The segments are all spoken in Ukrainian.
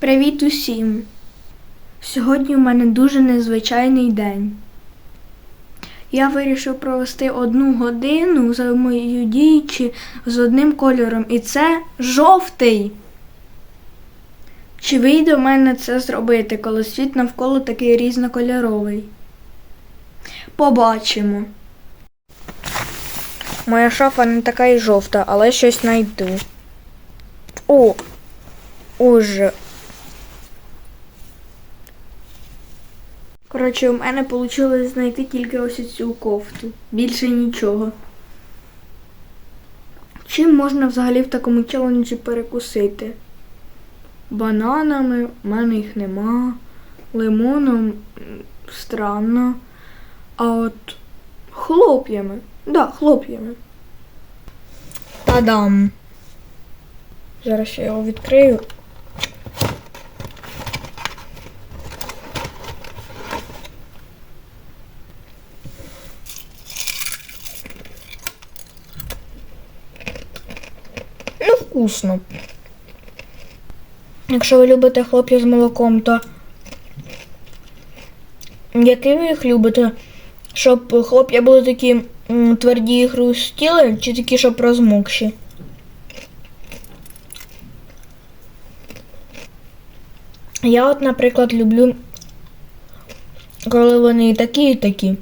Привіт усім! Сьогодні у мене дуже незвичайний день. Я вирішив провести одну годину за мою діючи з одним кольором, і це жовтий. Чи вийде в мене це зробити, коли світ навколо такий різнокольоровий? Побачимо. Моя шафа не така і жовта, але щось знайду. О! Уже. Коротше, у мене вийшло знайти тільки ось цю кофту. Більше нічого. Чим можна взагалі в такому челенджі перекусити? Бананами, в мене їх нема. Лимоном странно. А от хлоп'ями. Да, хлоп'ями. Та-дам! Зараз я його відкрию. Вкусно. Якщо ви любите хлоп'я з молоком, то які ви їх любите? Щоб хлоп'я були такі тверді і хрустіли, чи такі, щоб розмокші? Я от, наприклад, люблю, коли вони і такі, і такі.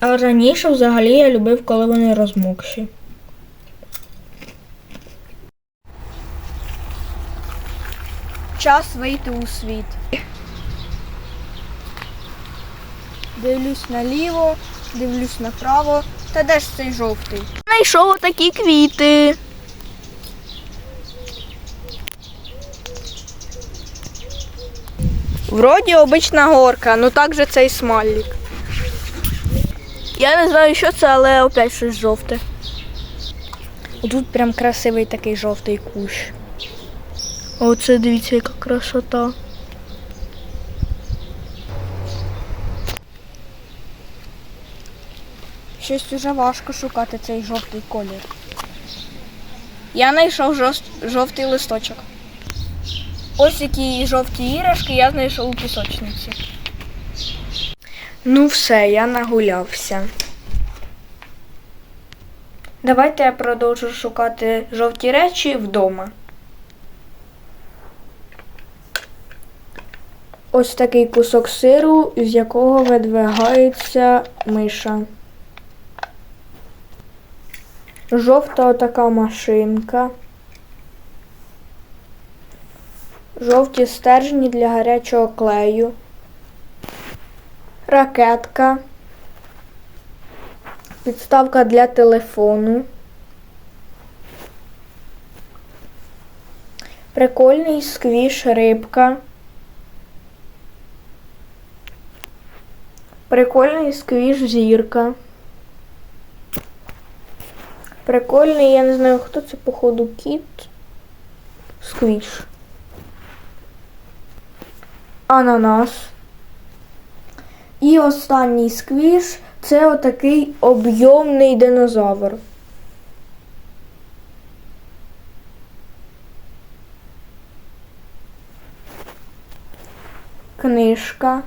А раніше взагалі я любив, коли вони розмокші. Час вийти у світ. Дивлюсь наліво, дивлюсь направо. Та де ж цей жовтий? Знайшов такі квіти. Вроді обична горка, ну так же цей смайлик. Я не знаю, що це, але опять щось жовте. Тут прям красивий такий жовтий кущ. Оце дивіться, яка красота. Щось уже важко шукати цей жовтий колір. Я знайшов жовт- жовтий листочок. Ось які жовті іграшки я знайшов у пісочниці. Ну все, я нагулявся. Давайте я продовжу шукати жовті речі вдома. Ось такий кусок сиру, з якого видвигається миша. Жовта отака машинка. Жовті стержні для гарячого клею. Ракетка. Підставка для телефону. Прикольний сквіш рибка. Прикольний сквіш зірка. Прикольний, я не знаю, хто це, походу, кіт. Сквіш. Ананас. І останній сквіш це отакий об'ємний динозавр. Книжка.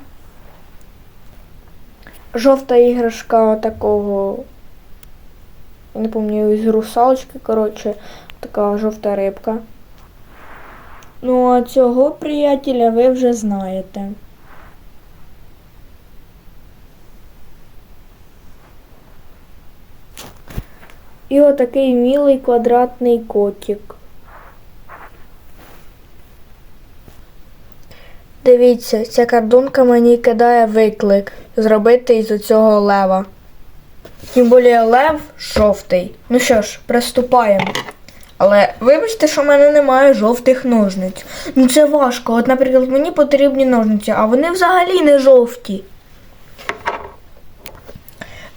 Жовта іграшка такого. Не пам'ятаю, з русалочки, коротше, така жовта рибка. Ну, а цього приятеля ви вже знаєте. І отакий мілий квадратний котик. Дивіться, ця картонка мені кидає виклик зробити із цього лева. Тим більше лев жовтий. Ну що ж, приступаємо. Але вибачте, що в мене немає жовтих ножниць. Ну це важко. От, наприклад, мені потрібні ножниці, а вони взагалі не жовті.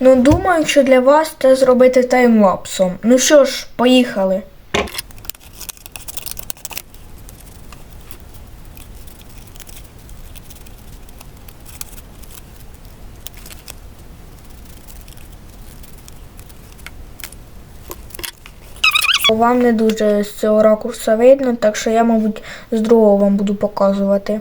Ну, думаю, що для вас це зробити таймлапсом. Ну що ж, поїхали. Вам не дуже з цього ракурсу видно, так що я, мабуть, з другого вам буду показувати.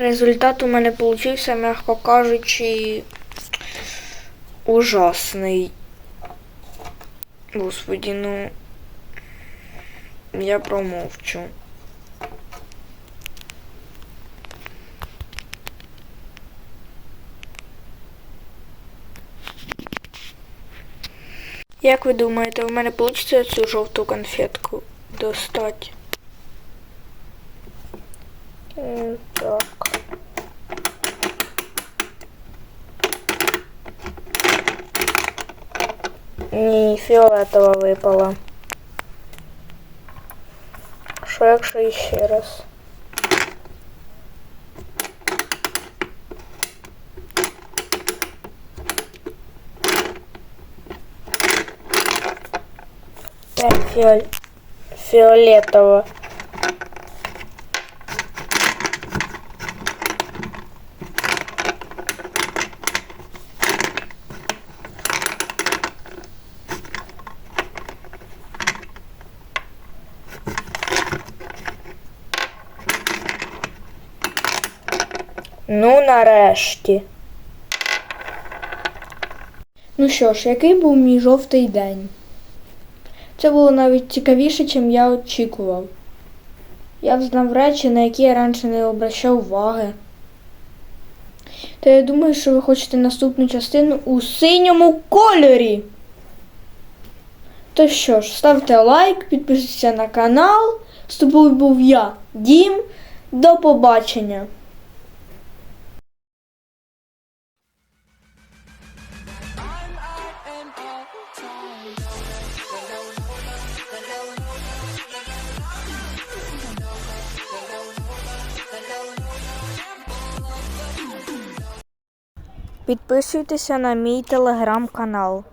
Результат у мене получився, м'яко кажучи, ужасний. Господи, ну я промовчу. Як ви думаєте, у мене вийде цю жовту конфетку достати? Так. Ні, фіолетова випала. Що якщо іще раз? Так, фіоль... фіолетова. Ну, нарешті. Ну що ж, який був мій жовтий день? Це було навіть цікавіше, чим я очікував. Я взнав речі, на які я раніше не обращав уваги. Та я думаю, що ви хочете наступну частину у синьому кольорі. То що ж, ставте лайк, підписуйтесь на канал. З тобою був я, Дім. До побачення! Підписуйтеся на мій телеграм-канал.